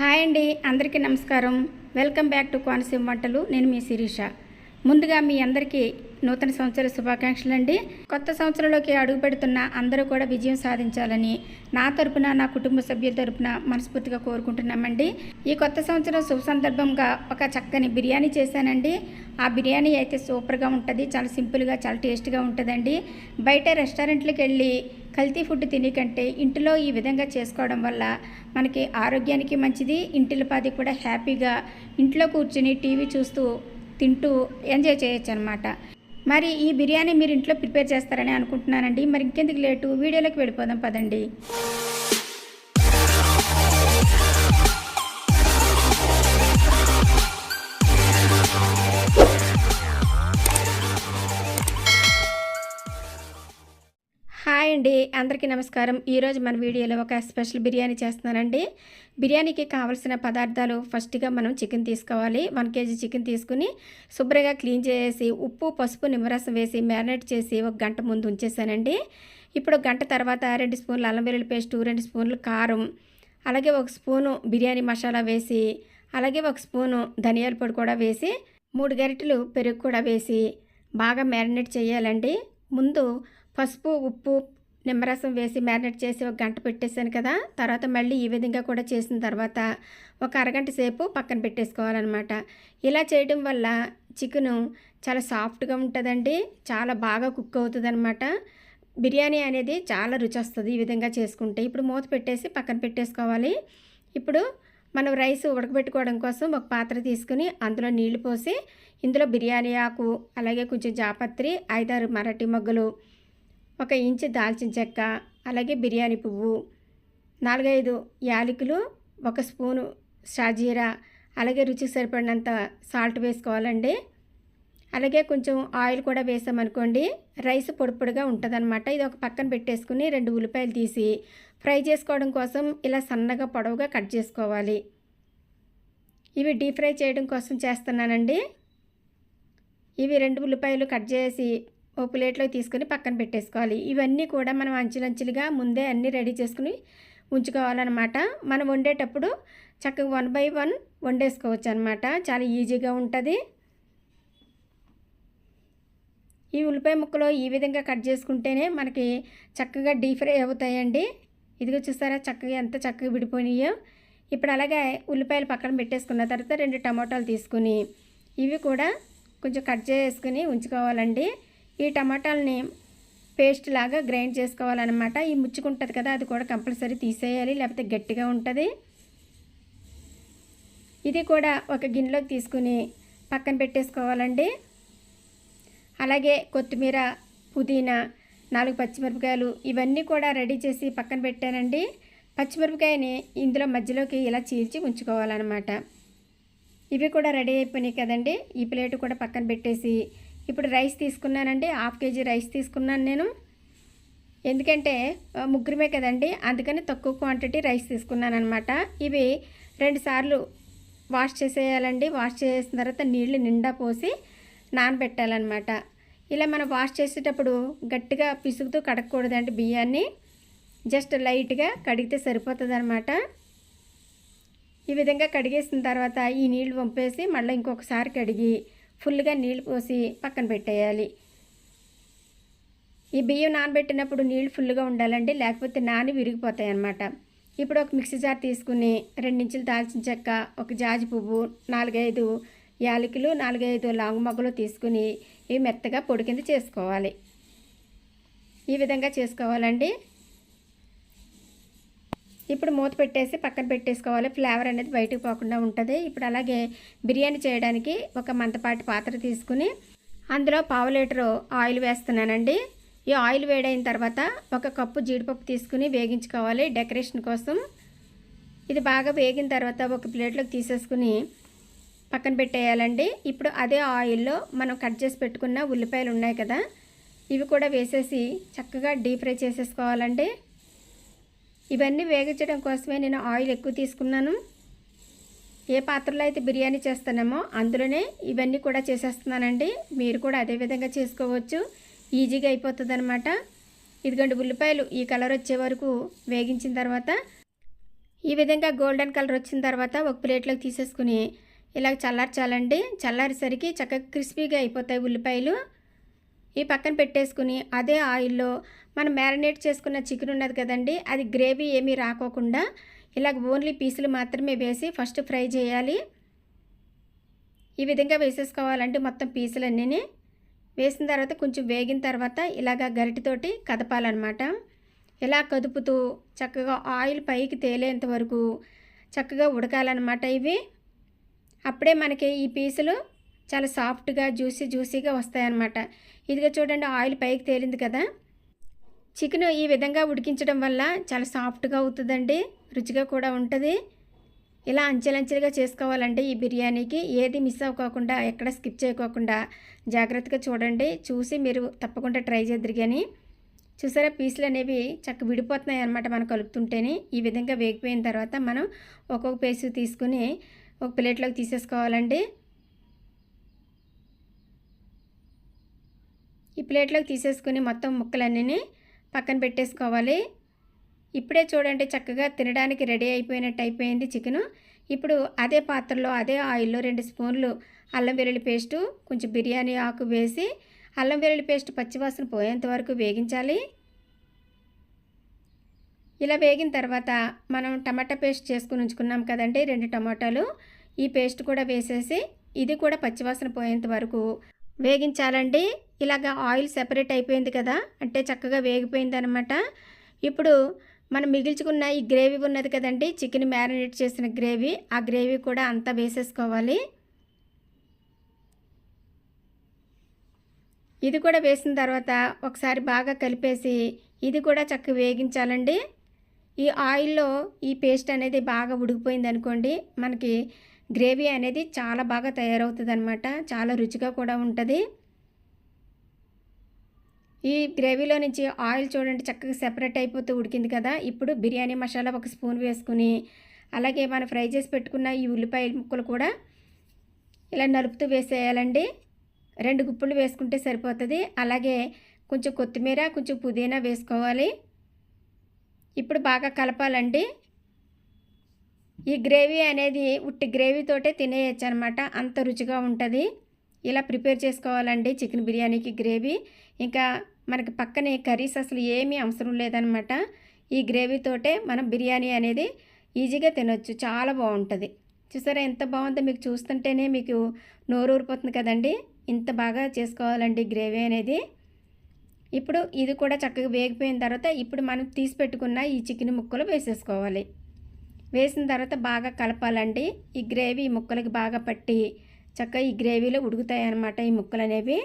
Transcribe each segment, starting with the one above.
Hi అండి అందరికీ నమస్కారం. వెల్కమ్ బ్యాక్ టు కోనసీమ వంటలు. నేను మీ శిరీష. ముందుగా మీ అందరికీ నూతన సంవత్సర శుభాకాంక్షలు అండి కొత్త సంవత్సరంలోకి అడుగు పెడుతున్న అందరూ కూడా విజయం సాధించాలని నా తరపున నా కుటుంబ సభ్యుల తరపున మనస్ఫూర్తిగా కోరుకుంటున్నామండి. ఈ కొత్త సంవత్సరం శుభ సందర్భంగా ఒక చక్కని బిర్యానీ చేశానండి. ఆ బిర్యానీ అయితే సూపర్గా ఉంటుంది చాలా సింపుల్గా చాలా టేస్ట్గా ఉంటుందండి. బయట రెస్టారెంట్లకు వెళ్ళి కల్తీ ఫుడ్ తినే కంటే ఇంటిలో ఈ విధంగా చేసుకోవడం వల్ల మనకి ఆరోగ్యానికి మంచిది ఇంటిలపాది కూడా హ్యాపీగా ఇంట్లో కూర్చుని టీవీ చూస్తూ తింటూ ఎంజాయ్ చేయొచ్చు అనమాట మరి ఈ బిర్యానీ మీరు ఇంట్లో ప్రిపేర్ చేస్తారని అనుకుంటున్నానండి. మరి ఇంకెందుకు లేటు? వీడియోలోకి వెళ్ళిపోదాం పదండి. అందరికీ నమస్కారం. ఈరోజు మన వీడియోలో ఒక స్పెషల్ బిర్యానీ చేస్తున్నానండి. బిర్యానీకి కావాల్సిన పదార్థాలు ఫస్ట్గా మనం చికెన్ తీసుకోవాలి. వన్ కేజీ చికెన్ తీసుకుని శుభ్రంగా క్లీన్ చేసి ఉప్పు పసుపు నిమ్మరసం వేసి మ్యారినేట్ చేసి ఒక గంట ముందు ఉంచేసానండి. ఇప్పుడు గంట తర్వాత రెండు స్పూన్లు అల్లం వెల్లుల్లి పేస్టు రెండు స్పూన్లు కారం అలాగే ఒక స్పూను బిర్యానీ మసాలా వేసి అలాగే ఒక స్పూను ధనియాల పొడి కూడా వేసి మూడు గరిటెలు పెరుగు కూడా వేసి బాగా మ్యారినేట్ చేయాలండి. ముందు పసుపు ఉప్పు నిమ్మరసం వేసి మ్యారినేట్ చేసి ఒక గంట పెట్టేశాను కదా. తర్వాత మళ్ళీ ఈ విధంగా కూడా చేసిన తర్వాత ఒక అరగంట సేపు పక్కన పెట్టేసుకోవాలన్నమాట. ఇలా చేయడం వల్ల చికెను చాలా సాఫ్ట్గా ఉంటుందండి. చాలా బాగా కుక్ అవుతుంది బిర్యానీ అనేది చాలా రుచి వస్తుంది ఈ విధంగా చేసుకుంటే. ఇప్పుడు మూత పెట్టేసి పక్కన పెట్టేసుకోవాలి. ఇప్పుడు మనం రైస్ ఉడకబెట్టుకోవడం కోసం ఒక పాత్ర తీసుకుని అందులో నీళ్ళు పోసి ఇందులో బిర్యానీ ఆకు అలాగే కొంచెం జాపత్రి ఐదారు మరాఠీ మొగ్గలు ఒక ఇంచు దాల్చిన చెక్క అలాగే బిర్యానీ పువ్వు నాలుగైదు యాలకులు ఒక స్పూను షాజీరా అలాగే రుచికి సరిపడినంత సాల్ట్ వేసుకోవాలండి. అలాగే కొంచెం ఆయిల్ కూడా వేసామనుకోండి రైస్ పొడిపొడిగా ఉంటుందన్నమాట. ఇది ఒక పక్కన పెట్టేసుకుని రెండు ఉల్లిపాయలు తీసి ఫ్రై చేసుకోవడం కోసం ఇలా సన్నగా పొడవుగా కట్ చేసుకోవాలి. ఇవి డీప్ ఫ్రై చేయడం కోసం చేస్తున్నానండి. ఇవి రెండు ఉల్లిపాయలు కట్ చేసి ఓ ప్లేట్లో తీసుకొని పక్కన పెట్టేసుకోవాలి. ఇవన్నీ కూడా మనం అంచులంచులుగా ముందే అన్నీ రెడీ చేసుకుని ఉంచుకోవాలన్నమాట. మనం వండేటప్పుడు చక్కగా వన్ బై వన్ వండేసుకోవచ్చు అనమాట చాలా ఈజీగా ఉంటుంది. ఈ ఉల్లిపాయ ముక్కలు ఈ విధంగా కట్ చేసుకుంటేనే మనకి చక్కగా డీప్ ఫ్రై అవుతాయండి. ఇదిగో చూసారా చక్కగా ఎంత చక్కగా విడిపోయినాయో. ఇప్పుడు అలాగే ఉల్లిపాయలు పక్కన పెట్టేసుకున్న తర్వాత రెండు టమాటాలు తీసుకుని ఇవి కూడా కొంచెం కట్ చేసుకుని ఉంచుకోవాలండి. ఈ టమాటాలని పేస్ట్ లాగా గ్రైండ్ చేసుకోవాలన్నమాట. ఈ ముచ్చుకుంటుంది కదా అది కూడా కంపల్సరీ తీసేయాలి లేకపోతే గట్టిగా ఉంటుంది. ఇది కూడా ఒక గిన్నెలోకి తీసుకుని పక్కన పెట్టేసుకోవాలండి. అలాగే కొత్తిమీర పుదీనా నాలుగు పచ్చిమిరపకాయలు ఇవన్నీ కూడా రెడీ చేసి పక్కన పెట్టానండి. పచ్చిమిరపకాయని ఇందులో మధ్యలోకి ఇలా చీల్చి ఉంచుకోవాలన్నమాట. ఇవి కూడా రెడీ అయిపోయినాయి కదండి. ఈ ప్లేట్ కూడా పక్కన పెట్టేసి ఇప్పుడు రైస్ తీసుకున్నానండి. హాఫ్ కేజీ రైస్ తీసుకున్నాను నేను. ఎందుకంటే ముగ్గురమే కదండి. అందుకని తక్కువ క్వాంటిటీ రైస్ తీసుకున్నాను అనమాట ఇవి రెండుసార్లు వాష్ చేసేయాలండి. వాష్ చేసిన తర్వాత నీళ్ళు నిండా పోసి నానబెట్టాలన్నమాట. ఇలా మనం వాష్ చేసేటప్పుడు గట్టిగా పిసుగుతూ కడగకూడదండి బియ్యాన్ని. జస్ట్ లైట్గా కడిగితే సరిపోతుంది అనమాట ఈ విధంగా కడిగేసిన తర్వాత ఈ నీళ్ళు పంపేసి మళ్ళీ ఇంకొకసారి కడిగి ఫుల్గా నీళ్ళు పోసి పక్కన పెట్టేయాలి. ఈ బియ్యం నానబెట్టినప్పుడు నీళ్ళు ఫుల్గా ఉండాలండి లేకపోతే నాని విరిగిపోతాయి అన్నమాట. ఇప్పుడు ఒక మిక్సీ జార్ తీసుకుని రెండించులు దాల్చిన చెక్క ఒక జాజి పువ్వు నాలుగైదు యాలకులు నాలుగైదు లాంగ్ మొగ్గలు తీసుకుని ఇవి మెత్తగా పొడి కింద చేసుకోవాలి. ఈ విధంగా చేసుకోవాలండి. ఇప్పుడు మూత పెట్టేసి పక్కన పెట్టేసుకోవాలి. ఫ్లేవర్ అనేది బయటకు పోకుండా ఉంటుంది. ఇప్పుడు అలాగే బిర్యానీ చేయడానికి ఒక మంతపాటి పాత్ర తీసుకుని అందులో పావు లీటరు ఆయిల్ వేస్తున్నానండి. ఈ ఆయిల్ వేడైన తర్వాత ఒక కప్పు జీడిపప్పు తీసుకుని వేగించుకోవాలి డెకరేషన్ కోసం. ఇది బాగా వేగిన తర్వాత ఒక ప్లేట్లోకి తీసేసుకుని పక్కన పెట్టేయాలండి. ఇప్పుడు అదే ఆయిల్లో మనం కట్ చేసి పెట్టుకున్న ఉల్లిపాయలు ఉన్నాయి కదా ఇవి కూడా వేసేసి చక్కగా డీప్ ఫ్రై చేసేసుకోవాలండి. ఇవన్నీ వేగించడం కోసమే నేను ఆయిల్ ఎక్కువ తీసుకున్నాను. ఏ పాత్రలో అయితే బిర్యానీ చేస్తానేమో అందులోనే ఇవన్నీ కూడా చేసేస్తున్నానండి. మీరు కూడా అదే విధంగా చేసుకోవచ్చు. ఈజీగా అయిపోతుంది అనమాట ఇదిగోండి ఉల్లిపాయలు ఈ కలర్ వచ్చే వరకు వేగించిన తర్వాత ఈ విధంగా గోల్డెన్ కలర్ వచ్చిన తర్వాత ఒక ప్లేట్లోకి తీసేసుకుని ఇలా చల్లార్చాలండి. చల్లారేసరికి చక్కగా క్రిస్పీగా అయిపోతాయి ఉల్లిపాయలు. ఈ పక్కన పెట్టేసుకుని అదే ఆయిల్లో మనం మ్యారినేట్ చేసుకున్న చికెన్ ఉన్నది కదండి అది గ్రేవీ ఏమీ రాకోకుండా ఇలాగ ఓన్లీ పీసులు మాత్రమే వేసి ఫస్ట్ ఫ్రై చేయాలి. ఈ విధంగా వేసేసుకోవాలంటే మొత్తం పీసులన్నీ వేసిన తర్వాత కొంచెం వేగిన తర్వాత ఇలాగ గరిటితోటి కదపాలన్నమాట. ఇలా కదుపుతూ చక్కగా ఆయిల్ పైకి తేలేంత వరకు చక్కగా ఉడకాలన్నమాట ఇవి. అప్పుడే మనకి ఈ పీసులు చాలా సాఫ్ట్గా జ్యూసీ జ్యూసీగా వస్తాయన్నమాట. ఇదిగా చూడండి ఆయిల్ పైకి తేలింది కదా. చికెన్ ఈ విధంగా ఉడికించడం వల్ల చాలా సాఫ్ట్గా అవుతుందండి రుచిగా కూడా ఉంటుంది. ఇలా అంచెలంచెలుగా చేసుకోవాలంటే ఈ బిర్యానీకి. ఏది మిస్ అవ్వకోకుండా ఎక్కడ స్కిప్ చేయకోకుండా జాగ్రత్తగా చూడండి. చూసి మీరు తప్పకుండా ట్రై చేద్దరు కానీ చూసారా పీసులు అనేవి చక్క విడిపోతున్నాయి అనమాట మనం కలుపుతుంటేనే. ఈ విధంగా వేగిపోయిన తర్వాత మనం ఒక్కొక్క పీసు తీసుకుని ఒక ప్లేట్లోకి తీసేసుకోవాలండి. ఈ ప్లేట్లోకి తీసేసుకుని మొత్తం ముక్కలన్నీ పక్కన పెట్టేసుకోవాలి. ఇప్పుడే చూడండి చక్కగా తినడానికి రెడీ అయిపోయినట్టు అయిపోయింది చికెను. ఇప్పుడు అదే పాత్రలో అదే ఆయిల్లో రెండు స్పూన్లు అల్లం వెల్లుల్లి పేస్టు కొంచెం బిర్యానీ ఆకు వేసి అల్లం వెల్లుల్లి పేస్ట్ పచ్చివాసన పోయేంత వరకు వేగించాలి. ఇలా వేగిన తర్వాత మనం టమాటా పేస్ట్ చేసుకుని ఉంచుకున్నాం కదండి రెండు టమాటాలు. ఈ పేస్ట్ కూడా వేసేసి ఇది కూడా పచ్చివాసన పోయేంత వరకు వేగించాలండి. ఇలాగ ఆయిల్ సెపరేట్ అయిపోయింది కదా అంటే చక్కగా వేగిపోయింది అనమాట ఇప్పుడు మనం మిగిల్చుకున్న ఈ గ్రేవీ ఉన్నది కదండి చికెన్ మ్యారినేట్ చేసిన గ్రేవీ ఆ గ్రేవీ కూడా అంతా వేసేసుకోవాలి. ఇది కూడా వేసిన తర్వాత ఒకసారి బాగా కలిపేసి ఇది కూడా చక్కగా వేగించాలండి. ఈ ఆయిల్లో ఈ పేస్ట్ అనేది బాగా ఉడికిపోయింది అనుకోండి మనకి గ్రేవీ అనేది చాలా బాగా తయారవుతుంది అనమాట చాలా రుచిగా కూడా ఉంటుంది. ఈ గ్రేవీలో నుంచి ఆయిల్ చూడండి చక్కగా సెపరేట్ అయిపోతూ ఉడికింది కదా. ఇప్పుడు బిర్యానీ మసాలా ఒక స్పూన్ వేసుకుని అలాగే మనం ఫ్రై చేసి పెట్టుకున్న ఈ ఉల్లిపాయ ముక్కలు కూడా ఇలా నలుపుతూ వేసేయాలండి. రెండు గుప్పులు వేసుకుంటే సరిపోతుంది. అలాగే కొంచెం కొత్తిమీర కొంచెం పుదీనా వేసుకోవాలి. ఇప్పుడు బాగా కలపాలండి. ఈ గ్రేవీ అనేది ఉట్టి గ్రేవీతోటే తినేయచ్చు అనమాట అంత రుచిగా ఉంటుంది. ఇలా ప్రిపేర్ చేసుకోవాలండి చికెన్ బిర్యానీకి గ్రేవీ. ఇంకా మనకి పక్కనే కర్రీస్ అసలు ఏమీ అవసరం లేదనమాట ఈ గ్రేవీతోటే మనం బిర్యానీ అనేది ఈజీగా తినొచ్చు. చాలా బాగుంటుంది. చూసారా ఎంత బాగుందో మీకు చూస్తుంటేనే మీకు నోరు ఊరిపోతుంది కదండి. ఇంత బాగా చేసుకోవాలండి గ్రేవీ అనేది. ఇప్పుడు ఇది కూడా చక్కగా వేగిపోయిన తర్వాత ఇప్పుడు మనం తీసి పెట్టుకున్న ఈ చికెన్ ముక్కలు వేసేసుకోవాలి. వేసిన తర్వాత బాగా కలపాలండి. ఈ గ్రేవీ ముక్కలకి బాగా పట్టి చక్కగా ఈ గ్రేవీలో ఉడుకుతాయి అన్నమాట ఈ ముక్కలు అనేవి.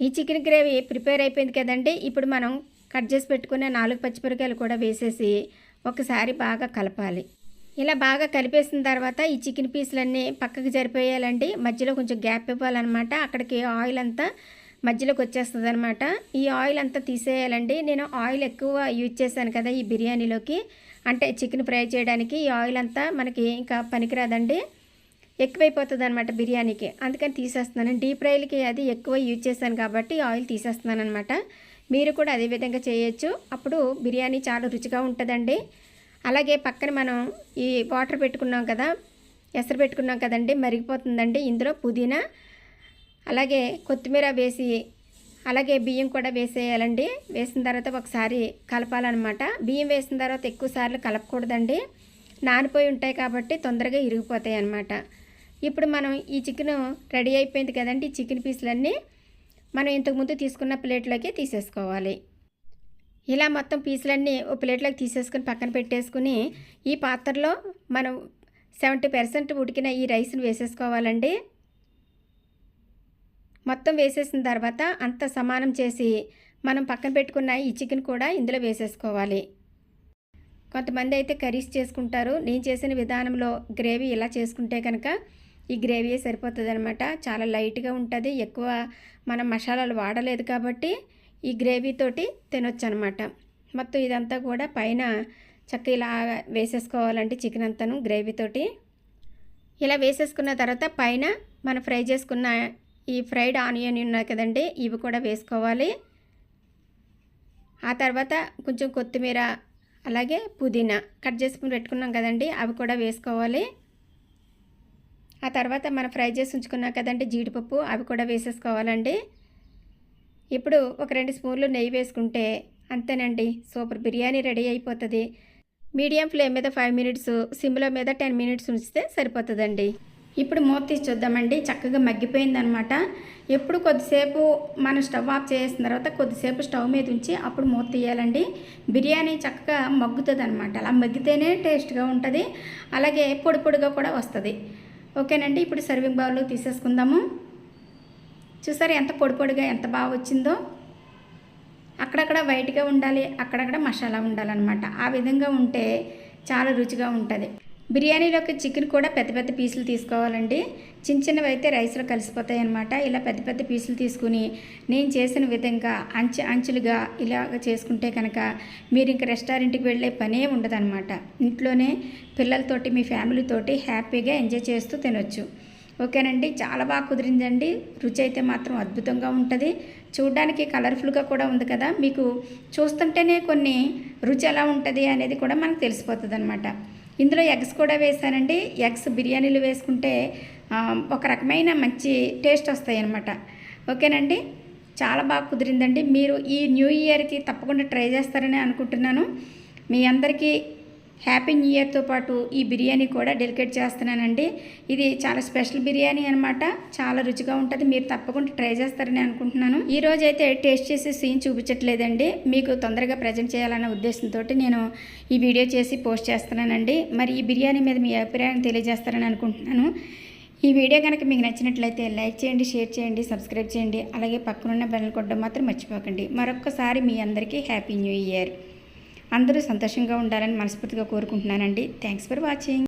ఈ చికెన్ గ్రేవీ ప్రిపేర్ అయిపోయింది కదండి. ఇప్పుడు మనం కట్ చేసి పెట్టుకున్న నాలుగు పచ్చిమిరకాయలు కూడా వేసేసి ఒకసారి బాగా కలపాలి. ఇలా బాగా కలిపేసిన తర్వాత ఈ చికెన్ పీసులన్నీ పక్కకు జరిపోయాలండి. మధ్యలో కొంచెం గ్యాప్ ఇవ్వాలన్నమాట. అక్కడికి ఆయిల్ అంతా మధ్యలోకి వచ్చేస్తుంది అనమాట ఈ ఆయిల్ అంతా తీసేయాలండి. నేను ఆయిల్ ఎక్కువ యూజ్ చేశాను కదా ఈ బిర్యానీలోకి. అంటే చికెన్ ఫ్రై చేయడానికి ఈ ఆయిల్ అంతా మనకి ఇంకా పనికిరాదండి. ఎక్కువైపోతుంది అనమాట బిర్యానీకి. అందుకని తీసేస్తున్నాను. డీప్ ఫ్రైలకి అది ఎక్కువ యూజ్ చేశాను కాబట్టి ఆయిల్ తీసేస్తున్నాను అనమాట మీరు కూడా అదే విధంగా చేయొచ్చు. అప్పుడు బిర్యానీ చాలా రుచిగా ఉంటుందండి. అలాగే పక్కన మనం ఈ వాటర్ పెట్టుకున్నాం కదా ఎసరు పెట్టుకున్నాం కదండి మరిగిపోతుందండి ఇందులో పుదీనా అలాగే కొత్తిమీర వేసి అలాగే బియ్యం కూడా వేసేయాలండి. వేసిన తర్వాత ఒకసారి కలపాలన్నమాట. బియ్యం వేసిన తర్వాత ఎక్కువ సార్లు కలపకూడదండి. నానిపోయి ఉంటాయి కాబట్టి తొందరగా ఇరిగిపోతాయి అన్నమాట. ఇప్పుడు మనం ఈ చికెన్ రెడీ అయిపోయింది కదండి. ఈ చికెన్ పీసులన్నీ మనం ఇంతకుముందు తీసుకున్న ప్లేట్లోకి తీసేసుకోవాలి. ఇలా మొత్తం పీసులన్నీ ఓ ప్లేట్లోకి తీసేసుకుని పక్కన పెట్టేసుకుని ఈ పాత్రలో మనం సెవెంటీ పర్సెంట్ ఉడికిన ఈ రైస్ని వేసేసుకోవాలండి. మొత్తం వేసేసిన తర్వాత అంత సమానం చేసి మనం పక్కన పెట్టుకున్న ఈ చికెన్ కూడా ఇందులో వేసేసుకోవాలి. కొంతమంది అయితే కర్రీస్ చేసుకుంటారు. నేను చేసిన విధానంలో గ్రేవీ ఇలా చేసుకుంటే కనుక ఈ గ్రేవీ సరిపోతుంది అనమాట చాలా లైట్గా ఉంటుంది. ఎక్కువ మనం మసాలాలు వాడలేదు కాబట్టి ఈ గ్రేవీతోటి తినొచ్చు అనమాట మొత్తం ఇదంతా కూడా పైన చక్క ఇలా వేసేసుకోవాలంటే చికెన్ అంతాను గ్రేవీతోటి ఇలా వేసేసుకున్న తర్వాత పైన మనం ఫ్రై చేసుకున్న ఈ ఫ్రైడ్ ఆనియన్ ఉన్నాయి కదండి ఇవి కూడా వేసుకోవాలి. ఆ తర్వాత కొంచెం కొత్తిమీర అలాగే పుదీనా కట్ చేసుకుని పెట్టుకున్నాం కదండి అవి కూడా వేసుకోవాలి. ఆ తర్వాత మనం ఫ్రై చేసి ఉంచుకున్నాం కదండి జీడిపప్పు అవి కూడా వేసేసుకోవాలండి. ఇప్పుడు ఒక రెండు స్పూన్లు నెయ్యి వేసుకుంటే అంతేనండి సూపర్ బిర్యానీ రెడీ అయిపోతుంది. మీడియం ఫ్లేమ్ మీద ఫైవ్ మినిట్స్ సిమ్లో మీద టెన్ మినిట్స్ ఉంచితే సరిపోతుందండి. ఇప్పుడు మూత తీసి చూద్దామండి. చక్కగా మగ్గిపోయిందనమాట. ఎప్పుడు కొద్దిసేపు మనం స్టవ్ ఆఫ్ చేసిన తర్వాత కొద్దిసేపు స్టవ్ మీద ఉంచి అప్పుడు మూత తీయాలండి. బిర్యానీ చక్కగా మగ్గుతుంది అనమాట అలా మగ్గితేనే టేస్ట్గా ఉంటుంది. అలాగే పొడి పొడిగా కూడా వస్తుంది. ఓకేనండి. ఇప్పుడు సర్వింగ్ బౌల్లో తీసేసుకుందాము. చూసారు ఎంత పొడి పొడిగా ఎంత బాగా వచ్చిందో? అక్కడక్కడ వైట్గా ఉండాలి అక్కడక్కడ మసాలా ఉండాలన్నమాట ఆ విధంగా ఉంటే చాలా రుచిగా ఉంటుంది. బిర్యానీలోకి చికెన్ కూడా పెద్ద పెద్ద పీసులు తీసుకోవాలండి. చిన్న చిన్నవి అయితే రైస్లో కలిసిపోతాయి అనమాట ఇలా పెద్ద పెద్ద పీసులు తీసుకుని నేను చేసిన విధంగా అంచె అంచులుగా ఇలాగ చేసుకుంటే కనుక మీరు ఇంక రెస్టారెంట్కి వెళ్ళే పనే ఉండదన్నమాట. ఇంట్లోనే పిల్లలతోటి మీ ఫ్యామిలీతోటి హ్యాపీగా ఎంజాయ్ చేస్తూ తినొచ్చు. ఓకేనండి? చాలా బాగా కుదిరిందండి. రుచి అయితే మాత్రం అద్భుతంగా ఉంటుంది. చూడడానికి కలర్ఫుల్గా కూడా ఉంది కదా? మీకు చూస్తుంటేనే కొన్ని రుచి ఎలా ఉంటుంది అనేది కూడా మనకు తెలిసిపోతుంది అనమాట ఇందులో ఎగ్స్ కూడా వేసానండి ఎగ్స్ బిర్యానీలు వేసుకుంటే ఒక రకమైన మంచి టేస్ట్ వస్తాయి అన్నమాట ఓకేనండి? చాలా బాగా కుదిరిందండి. మీరు ఈ న్యూ ఇయర్కి తప్పకుండా ట్రై చేస్తారని అనుకుంటున్నాను. మీ అందరికీ హ్యాపీ న్యూ ఇయర్తో పాటు ఈ బిర్యానీ కూడా డెలికేట్ చేస్తున్నానండి. ఇది చాలా స్పెషల్ బిర్యానీ అనమాట చాలా రుచిగా ఉంటుంది. మీరు తప్పకుండా ట్రై చేస్తారని అనుకుంటున్నాను. ఈ రోజు అయితే టేస్ట్ చేసి సీన్ చూపించట్లేదండి. మీకు తొందరగా ప్రజెంట్ చేయాలన్న ఉద్దేశంతో నేను ఈ వీడియో చేసి పోస్ట్ చేస్తున్నానండి. మరి ఈ బిర్యానీ మీద మీ అభిప్రాయాన్ని తెలియజేస్తారని అనుకుంటున్నాను. ఈ వీడియో కనుక మీకు నచ్చినట్లయితే లైక్ చేయండి షేర్ చేయండి సబ్స్క్రైబ్ చేయండి. అలాగే పక్కనున్న బెల్ కొట్టడం మాత్రం మర్చిపోకండి. మరొక్కసారి మీ అందరికీ హ్యాపీ న్యూ ఇయర్. అందరూ సంతోషంగా ఉండాలని మనస్ఫూర్తిగా కోరుకుంటున్నానండి. Thanks for watching